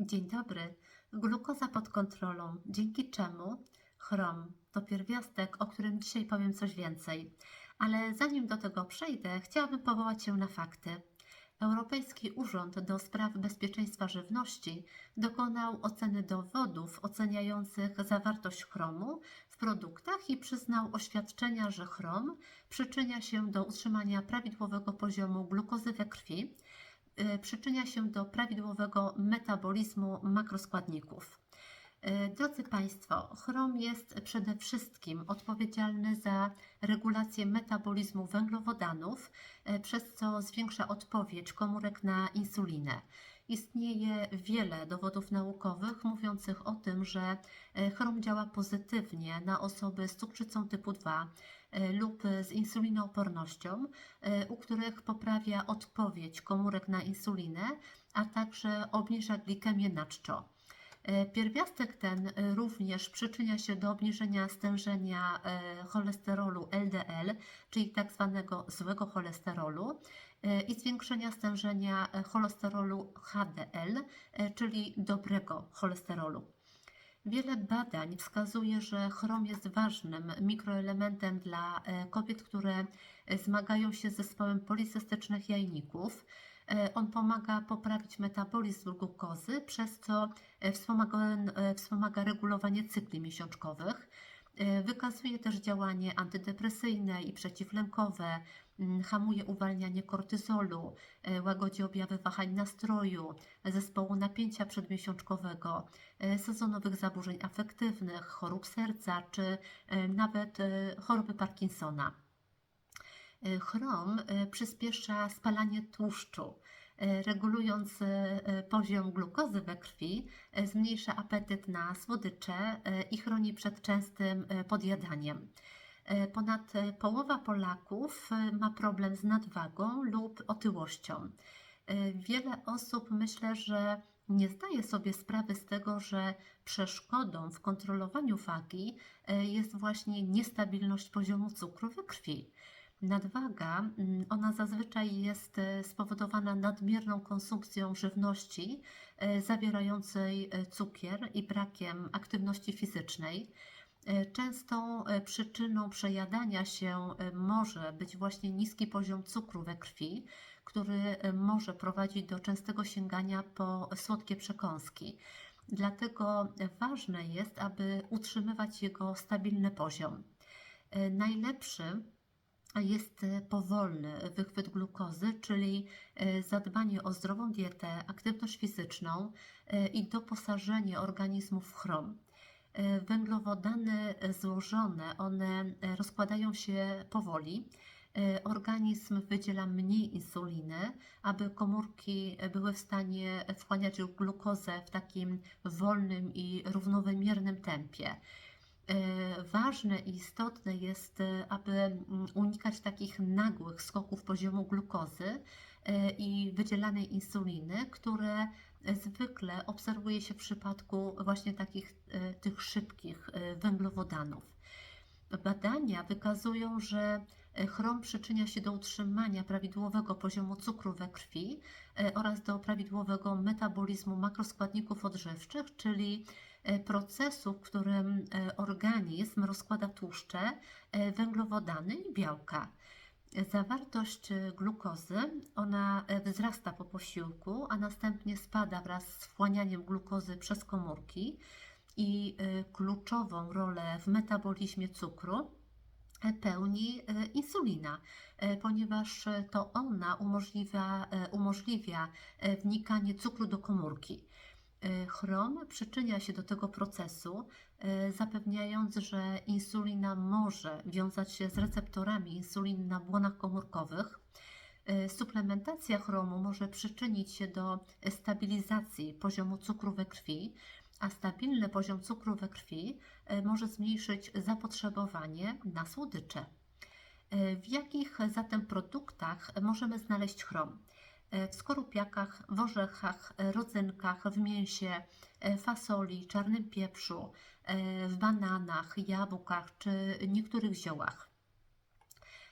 Dzień dobry. Glukoza pod kontrolą, dzięki czemu chrom to pierwiastek, o którym dzisiaj powiem coś więcej. Ale zanim do tego przejdę, chciałabym powołać się na fakty. Europejski Urząd do Spraw Bezpieczeństwa Żywności dokonał oceny dowodów oceniających zawartość chromu w produktach i przyznał oświadczenia, że chrom przyczynia się do utrzymania prawidłowego poziomu glukozy we krwi, przyczynia się do prawidłowego metabolizmu makroskładników. Y, Drodzy Państwo, chrom jest przede wszystkim odpowiedzialny za regulację metabolizmu węglowodanów, y, przez co zwiększa odpowiedź komórek na insulinę. Istnieje wiele dowodów naukowych mówiących o tym, że y, chrom działa pozytywnie na osoby z cukrzycą typu 2 y, lub z insulinoopornością, y, u których poprawia odpowiedź komórek na insulinę, a także obniża glikemię na. E, Pierwiastek ten e, również przyczynia się do obniżenia stężenia e, cholesterolu LDL, czyli tak zwanego złego cholesterolu, e, i zwiększenia stężenia e, cholesterolu HDL, e, czyli dobrego cholesterolu. Wiele badań wskazuje, że chrom jest ważnym mikroelementem dla e, kobiet, które e, zmagają się z zespołem policystycznych jajników. E, On pomaga poprawić metabolizm glukozy, przez co e, wspomaga, e, wspomaga regulowanie cykli miesiączkowych. E, Wykazuje też działanie antydepresyjne i przeciwlękowe, hamuje uwalnianie kortyzolu, e, łagodzi objawy wahań nastroju, zespołu napięcia przedmiesiączkowego, e, sezonowych zaburzeń afektywnych, chorób serca czy e, nawet choroby Parkinsona. Chrom przyspiesza spalanie tłuszczu, regulując poziom glukozy we krwi, zmniejsza apetyt na słodycze i chroni przed częstym podjadaniem. E, Ponad połowa Polaków e, ma problem z nadwagą lub otyłością. E, Wiele osób myślę, że nie zdaje sobie sprawy z tego, że przeszkodą w kontrolowaniu wagi jest właśnie niestabilność poziomu cukru we krwi. Nadwaga, mm, ona zazwyczaj jest spowodowana nadmierną konsumpcją żywności zawierającej cukier i brakiem aktywności fizycznej. E, Częstą e, przyczyną przejadania się e, może być właśnie niski poziom cukru we krwi, który może prowadzić do częstego sięgania po słodkie przekąski. Dlatego ważne jest, aby utrzymywać jego stabilny poziom. Najlepszy jest powolny wychwyt glukozy, czyli zadbanie o zdrową dietę, aktywność fizyczną i doposażenie organizmu w chrom. E, Węglowodany e, złożone, one e, rozkładają się powoli. Organizm wydziela mniej insuliny, aby komórki były w stanie wchłaniać glukozę w takim wolnym i równowymiernym tempie. Ważne i istotne jest, aby unikać takich nagłych skoków poziomu glukozy i wydzielanej insuliny, które zwykle obserwuje się w przypadku właśnie takich e, tych szybkich e, węglowodanów. Badania wykazują, że e, chrom przyczynia się do utrzymania prawidłowego poziomu cukru we krwi oraz do prawidłowego metabolizmu makroskładników odżywczych, czyli procesu, w którym organizm rozkłada tłuszcze, węglowodany i białka. Zawartość glukozy, ona e, wzrasta po posiłku, a następnie spada wraz z wchłanianiem glukozy przez komórki i e, kluczową rolę w metabolizmie cukru pełni e, insulina, ponieważ to ona umożliwia, umożliwia wnikanie cukru do komórki. E, Chrom przyczynia się do tego procesu, e, zapewniając, że insulina może wiązać się z receptorami insuliny na błonach komórkowych. E, Suplementacja chromu może przyczynić się do stabilizacji poziomu cukru we krwi, a stabilny poziom cukru we krwi może zmniejszyć zapotrzebowanie na słodycze. W jakich zatem produktach możemy znaleźć chrom? W skorupiakach, w orzechach, rodzynkach, w mięsie, e, fasoli, czarnym pieprzu, e, w bananach, jabłkach czy niektórych ziołach.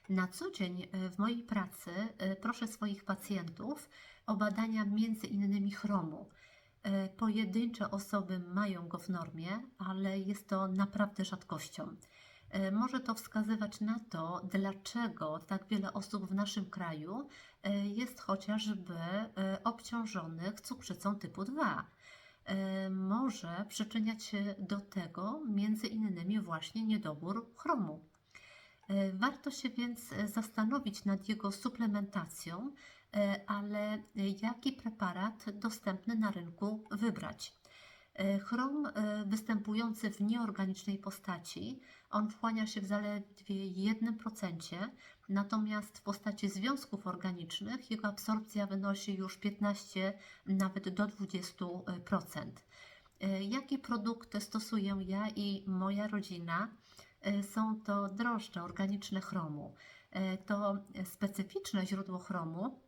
Na co dzień e, w mojej pracy proszę swoich pacjentów o badania między innymi chromu. Pojedyncze osoby mają go w normie, ale jest to naprawdę rzadkością. Może to wskazywać na to, dlaczego tak wiele osób w naszym kraju jest chociażby e, obciążonych cukrzycą typu 2. E, Może przyczyniać się do tego między innymi właśnie niedobór chromu. E, Warto się więc e, zastanowić nad jego suplementacją, e, ale e, jaki preparat dostępny na rynku wybrać. E, Chrom e, występujący w nieorganicznej postaci, on wchłania się w zaledwie 1%, natomiast w postaci związków organicznych jego absorpcja wynosi już 15, nawet do 20%. E, Jakie produkty stosuję ja i moja rodzina? Są to drożdże organiczne chromu. To specyficzne źródło chromu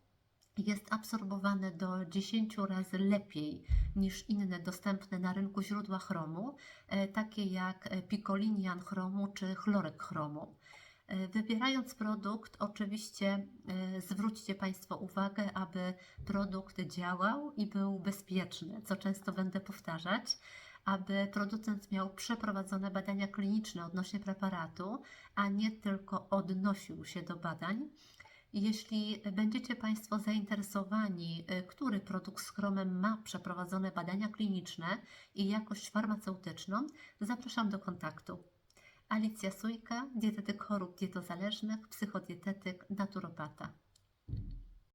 jest absorbowane do 10 razy lepiej niż inne dostępne na rynku źródła chromu, e, takie jak e, pikolinian chromu czy chlorek chromu. E, Wybierając produkt, oczywiście zwróćcie Państwo uwagę, aby produkt działał i był bezpieczny, co często będę powtarzać, aby producent miał przeprowadzone badania kliniczne odnośnie preparatu, a nie tylko odnosił się do badań. Jeśli będziecie Państwo zainteresowani, y, który produkt z chromem ma przeprowadzone badania kliniczne i jakość farmaceutyczną, zapraszam do kontaktu. Alicja Sujka, dietetyk chorób dietozależnych, psychodietetyk, naturopata.